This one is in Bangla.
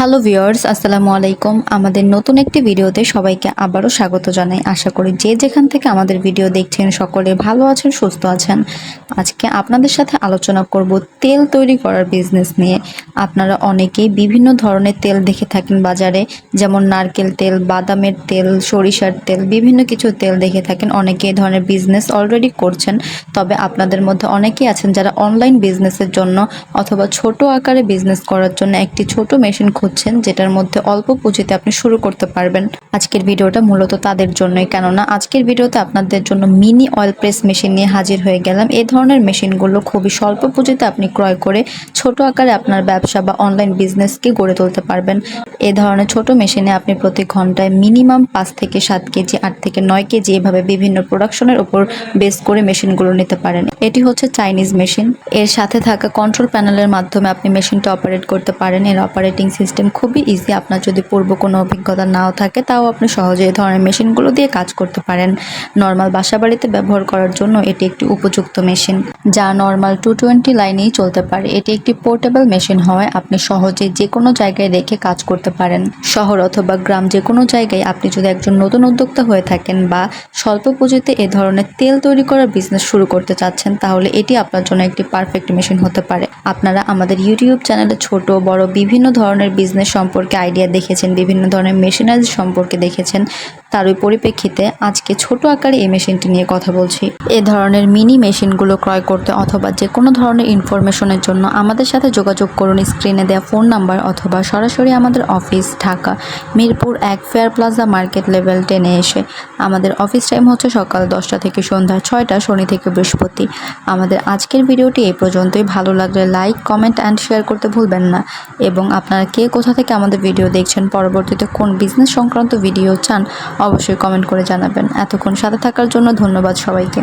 হ্যালো ভিউয়ার্স আসসালামু আলাইকুম। আমাদের নতুন একটি ভিডিওতে সবাইকে আবারও স্বাগত জানাই। আশা করি যে যেখান থেকে আমাদের ভিডিও দেখছেন, সকলে ভালো আছেন, সুস্থ আছেন। আজকে আপনাদের সাথে আলোচনা করব তেল তৈরি করার বিজনেস নিয়ে। আপনারা অনেকেই বিভিন্ন ধরনের তেল দেখে থাকেন বাজারে, যেমন নারকেল তেল, বাদামের তেল, সরিষার তেল, বিভিন্ন কিছু তেল দেখে থাকেন। অনেকে এই ধরনের বিজনেস অলরেডি করছেন। তবে আপনাদের মধ্যে অনেকেই আছেন যারা অনলাইন বিজনেসের জন্য অথবা ছোট আকারে বিজনেস করার জন্য একটি ছোট মেশিন খুঁজছেন যেটার মধ্যে অল্প পুঁজিতে আপনি শুরু করতে পারবেন আজকের ভিডিওটা মূলত তাদের জন্যই। কেননা আজকের ভিডিওতে আপনাদের জন্য মিনি অয়েল প্রেস মেশিন নিয়ে হাজির হয়ে গেলাম। এই ধরনের মেশিনগুলো খুবই স্বল্প পুঁজিতে আপনি ক্রয় করে ছোট আকারে আপনার ব্যবসা বা অনলাইন বিজনেসকে গড়ে তুলতে পারবেন। এই ধরনের ছোট মেশিনে আপনি প্রতি ঘন্টায় মিনিমাম পাঁচ থেকে সাত কেজি, আট থেকে নয় কেজি এভাবে বিভিন্ন প্রোডাকশনের উপর বেস করে মেশিনগুলো নিতে পারেন। এটি হচ্ছে চাইনিজ মেশিন। এর সাথে থাকা কন্ট্রোল প্যানেলের মাধ্যমে আপনি মেশিনটা অপারেট করতে পারেন। এর অপারেটিং সিস্টেম খুবই ইজি আপনার যদি পূর্ব কোনো অভিজ্ঞতা নাও থাকে, তাও আপনি সহজে এই ধরনের মেশিনগুলো দিয়ে কাজ করতে পারেন। নর্মাল বাসাবাড়িতে ব্যবহার করার জন্য এটি একটি উপযুক্ত মেশিন, যা নর্মাল টু টোয়েন্টি লাইনেই চলতে পারে। এটি একটি পোর্টেবল মেশিন হওয়ায় আপনি সহজে যে কোনো জায়গায় রেখে কাজ করতে পারেন। শহর অথবা গ্রাম যে কোনো জায়গায় আপনি যদি একজন নতুন উদ্যোক্তা হয়ে থাকেন বা স্বল্প পুঁজিতে এ ধরনের তেল তৈরি করার বিজনেস শুরু করতে চাচ্ছেন, তাহলে এটি আপনার জন্য একটি পারফেক্ট মেশিন হতে পারে। আপনারা আমাদের ইউটিউব চ্যানেলে ছোট, বড় বিভিন্ন ধরনের বিজনেস সম্পর্কে আইডিয়া দেখেছেন, বিভিন্ন ধরনের মেশিনারি সম্পর্কে দেখেছেন তারই পরিপ্রেক্ষিতে আজকে ছোট আকারে এই মেশিনটি নিয়ে কথা বলছি। এ ধরনের মিনি মেশিনগুলো ক্রয় করতে অথবা যে কোনো ধরনের ইনফরমেশনের জন্য আমাদের সাথে যোগাযোগ করুন স্ক্রিনে দেওয়া ফোন নাম্বার অথবা সরাসরি আমাদের অফিস ঢাকা, মিরপুর এক ফেয়ার প্লাজা মার্কেট লেভেল টেনে এসে। আমাদের অফিস টাইম হচ্ছে সকাল দশটা থেকে সন্ধ্যা ছয়টা, শনি থেকে বৃহস্পতি। আমাদের আজকের ভিডিওটি এই পর্যন্তই। ভালো লাগলে লাইক কমেন্ট অ্যান্ড শেয়ার করতে ভুলবেন না। এবং আপনারা কে কোথা থেকে আমাদের ভিডিও দেখছেন, পরবর্তীতে কোন বিজনেস সংক্রান্ত ভিডিও চান, অবশ্যই কমেন্ট করে জানাবেন। এতক্ষণ সাথে থাকার জন্য ধন্যবাদ সবাইকে।